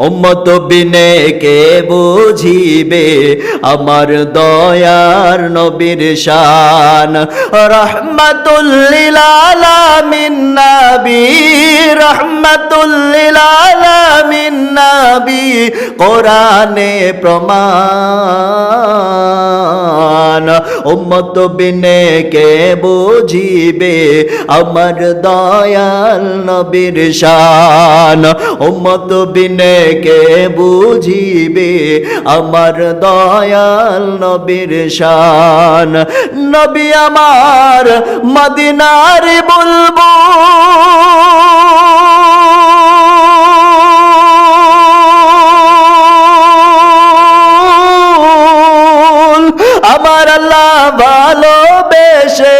উম্মত বিনে কে বুঝিবে? আমার দয়ার নবীর শান। রহমাতুল্লিল আলামিন নবী রহমাতুল্লিল আলামিন নবী, কোরআনে প্রমাণ। উম্মত বিনে কে বুঝিবে? আমার দয়াল নবীর শান, উম্মত বিনে কে বুঝিবে? আমার দয়াল নবীর শান। নবী আমার মদিনার বলব আমার আল্লাহ ভালোবেসে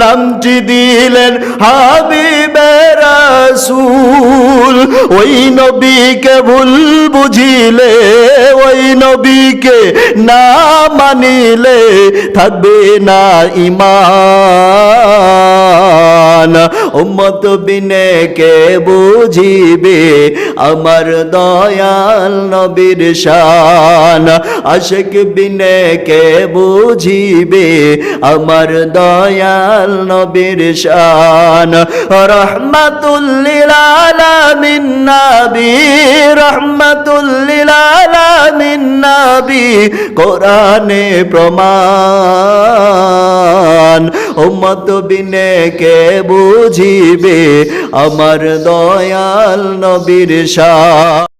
নামটি দিলেন হাবিবে রাসূল। ওই নবীকে ভুল বুঝিলে, ওই নবীকে না মানিলে থাকবে না ইমান উম্মত বিনে কে বুঝিবে? আমার দয়াল নবীর শান। আশিক বিনে কে বুঝিবে? আমার দয়াল নবীর শান। রহমাতুল্লিল আলামিন নবী, রহমাতুল্লিল আলামিন নবী, কোরআনে প্রমাণ। উম্মত বিনে কে বুঝিবে? আমার দয়াল নবীর শান।